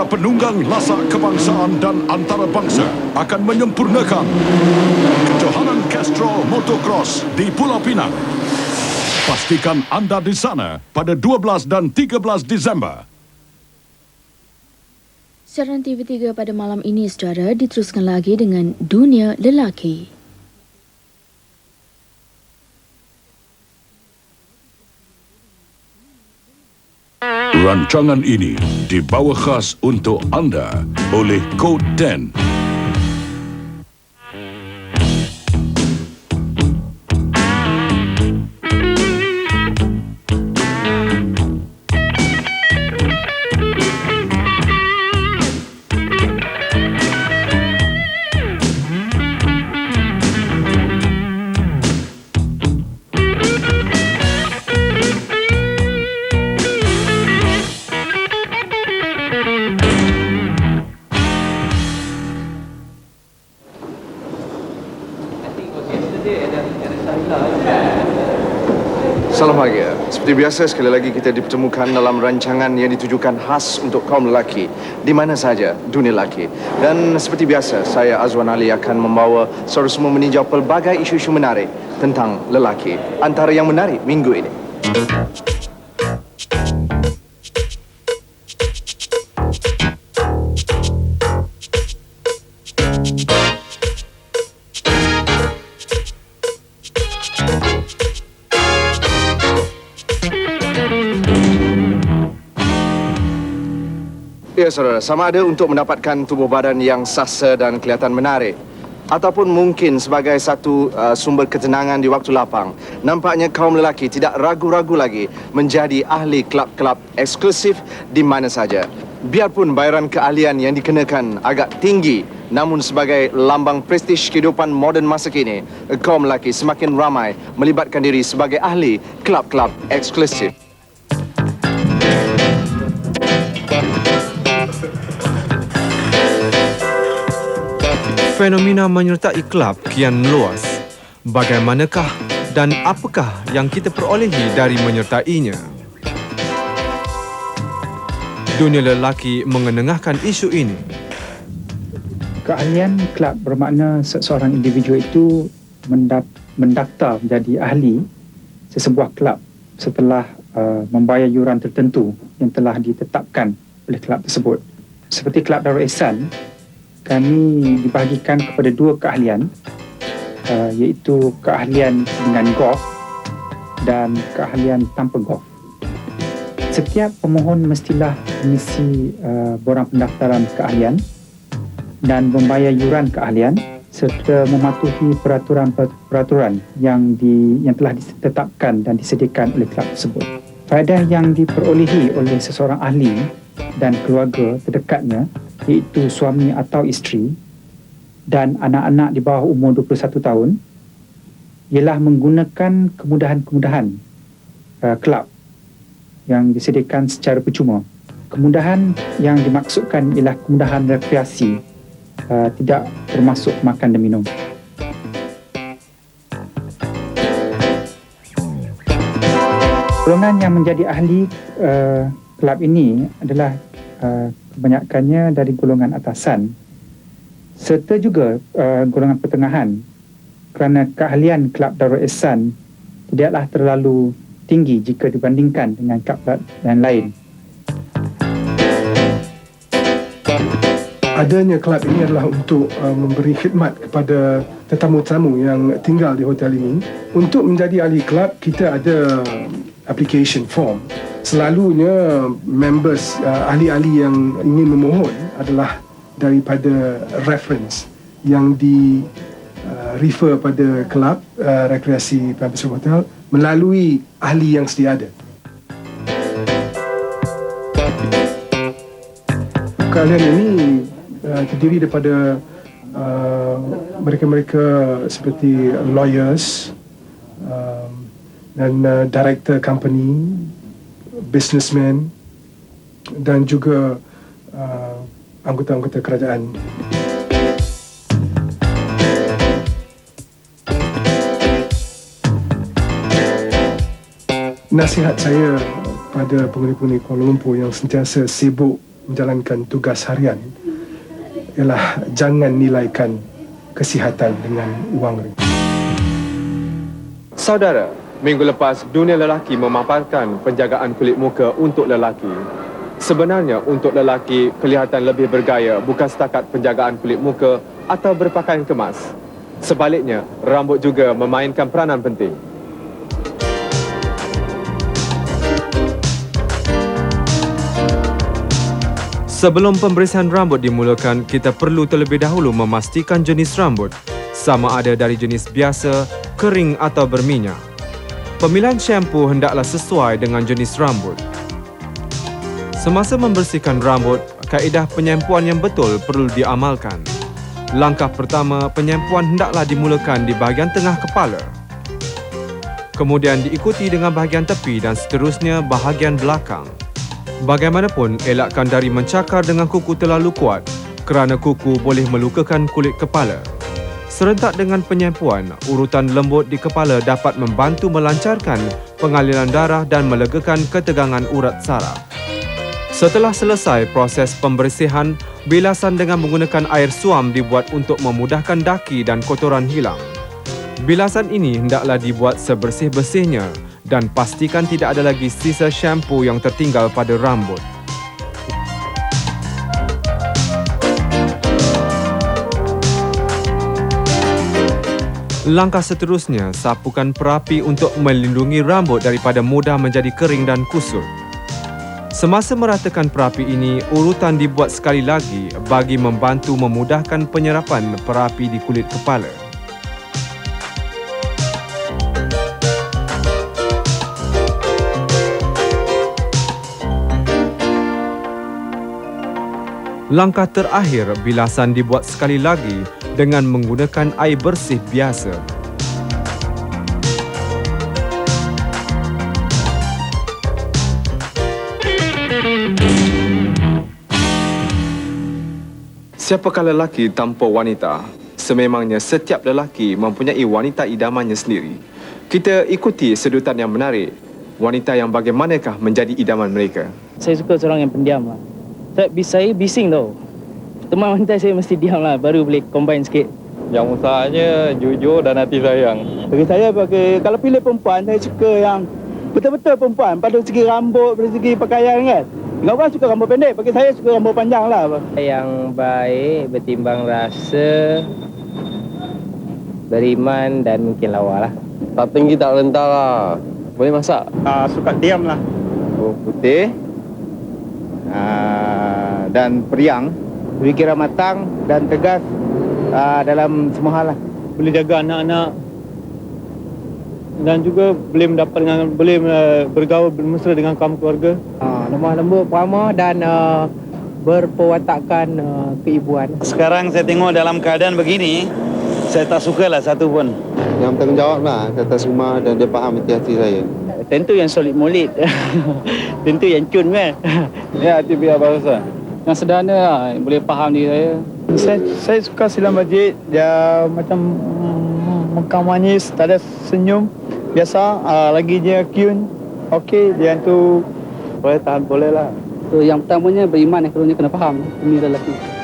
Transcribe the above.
para penunggang lasak kebangsaan dan antarabangsa akan menyempurnakan kejohanan Castrol Motocross di Pulau Pinang. Pastikan anda di sana pada 12 dan 13 Disember. Siaran TV3 pada malam ini, saudara, diteruskan lagi dengan Dunia Lelaki. Rancangan ini dibawa khas untuk anda oleh Code 10. Salam bahagia. Seperti biasa sekali lagi kita dipertemukan dalam rancangan yang ditujukan khas untuk kaum lelaki di mana saja dunia lelaki. Dan seperti biasa saya Azwan Ali akan membawa saudara semua meninjau pelbagai isu-isu menarik tentang lelaki. Antara yang menarik minggu ini. Ya saudara, sama ada untuk mendapatkan tubuh badan yang sasa dan kelihatan menarik ataupun mungkin sebagai satu uh, sumber ketenangan di waktu lapang. Nampaknya kaum lelaki tidak ragu-ragu lagi menjadi ahli kelab-kelab eksklusif di mana saja. Biarpun bayaran keahlian yang dikenakan agak tinggi, namun sebagai lambang prestij kehidupan moden masa kini, kaum lelaki semakin ramai melibatkan diri sebagai ahli kelab-kelab eksklusif. Fenomena menyertai kelab kian meluas. Bagaimanakah dan apakah yang kita perolehi dari menyertainya? Dunia lelaki mengenengahkan isu ini. keahlian kelab bermakna seseorang individu itu mendaftar menjadi ahli sesebuah kelab setelah uh, membayar yuran tertentu yang telah ditetapkan oleh kelab tersebut. Seperti kelab Darul Ihsan, kami dibahagikan kepada dua keahlian uh, iaitu keahlian dengan golf dan keahlian tanpa golf. Setiap pemohon mestilah mengisi uh, borang pendaftaran keahlian dan membayar yuran keahlian serta mematuhi peraturan-peraturan yang di yang telah ditetapkan dan disediakan oleh kelab tersebut. Faedah yang diperolehi oleh seseorang ahli dan keluarga terdekatnya iaitu suami atau isteri dan anak-anak di bawah umur 21 tahun ialah menggunakan kemudahan-kemudahan uh, kelab yang disediakan secara percuma. Kemudahan yang dimaksudkan ialah kemudahan rekreasi uh, tidak termasuk makan dan minum. Golongan yang menjadi ahli uh, kelab ini adalah uh, kebanyakannya dari golongan atasan serta juga uh, golongan pertengahan kerana keahlian kelab Darul Ihsan tidaklah terlalu tinggi jika dibandingkan dengan kelab yang lain. adanya kelab ini adalah untuk uh, memberi khidmat kepada tetamu-tetamu yang tinggal di hotel ini. Untuk menjadi ahli kelab, kita ada application form. Selalunya members, uh, ahli-ahli yang ingin memohon adalah daripada reference yang di uh, refer pada kelab uh, rekreasi Pabrik Hotel melalui ahli yang sedia ada. Keahlian ini uh, terdiri daripada uh, mereka-mereka seperti lawyers um, dan uh, director company, businessmen dan juga uh, anggota-anggota kerajaan. Nasihat saya pada penghuni-penghuni Kuala Lumpur yang sentiasa sibuk menjalankan tugas harian ialah jangan nilaikan kesihatan dengan wang. Saudara, minggu lepas dunia lelaki memaparkan penjagaan kulit muka untuk lelaki. Sebenarnya untuk lelaki kelihatan lebih bergaya bukan setakat penjagaan kulit muka atau berpakaian kemas. Sebaliknya, rambut juga memainkan peranan penting. Sebelum pembersihan rambut dimulakan, kita perlu terlebih dahulu memastikan jenis rambut sama ada dari jenis biasa, kering atau berminyak. Pemilihan shampoo hendaklah sesuai dengan jenis rambut. Semasa membersihkan rambut, kaedah penyempuan yang betul perlu diamalkan. Langkah pertama, penyempuan hendaklah dimulakan di bahagian tengah kepala. Kemudian diikuti dengan bahagian tepi dan seterusnya bahagian belakang. Bagaimanapun, elakkan dari mencakar dengan kuku terlalu kuat kerana kuku boleh melukakan kulit kepala. Serentak dengan penyempuan, urutan lembut di kepala dapat membantu melancarkan pengaliran darah dan melegakan ketegangan urat saraf. Setelah selesai proses pembersihan, bilasan dengan menggunakan air suam dibuat untuk memudahkan daki dan kotoran hilang. Bilasan ini hendaklah dibuat sebersih-bersihnya dan pastikan tidak ada lagi sisa shampoo yang tertinggal pada rambut. Langkah seterusnya, sapukan perapi untuk melindungi rambut daripada mudah menjadi kering dan kusut. Semasa meratakan perapi ini, urutan dibuat sekali lagi bagi membantu memudahkan penyerapan perapi di kulit kepala. Langkah terakhir, bilasan dibuat sekali lagi dengan menggunakan air bersih biasa. Siapakah lelaki tanpa wanita? Sememangnya setiap lelaki mempunyai wanita idamannya sendiri. Kita ikuti sedutan yang menarik. Wanita yang bagaimanakah menjadi idaman mereka? Saya suka seorang yang pendiam lah. Saya, saya bising tau. Teman wanita saya mesti diam lah baru boleh combine sikit. Yang usahanya jujur dan hati sayang. Bagi saya bagi kalau pilih perempuan saya suka yang betul-betul perempuan pada segi rambut, pada segi pakaian kan. Dengan orang suka rambut pendek, bagi saya suka rambut panjang lah. Yang baik, bertimbang rasa, beriman dan mungkin lawa lah. Tak tinggi tak rendah lah. Boleh masak? uh, suka diam lah Oh, putih. uh, dan periang berfikiran matang dan tegas uh, dalam semua hal lah boleh jaga anak-anak dan juga boleh mendapat dengan boleh uh, bergaul bermesra dengan kaum keluarga. Uh, lemah lembut, peramah dan uh, berperwatakan uh, keibuan. sekarang saya tengok dalam keadaan begini saya tak suka lah satu pun Yang bertanggungjawab lah ke atas rumah dan dia faham hati-hati saya. Tentu yang solid molid. Tentu yang cun kan. Ya, hati biar bahasa. Yang sederhana lah, boleh faham diri saya. saya, saya suka silam masjid dia macam mm, muka manis tak ada senyum biasa uh, lagi dia cute okey dia tu boleh tahan boleh lah So, yang pertamanya beriman, yang keduanya kena faham. Ini lelaki.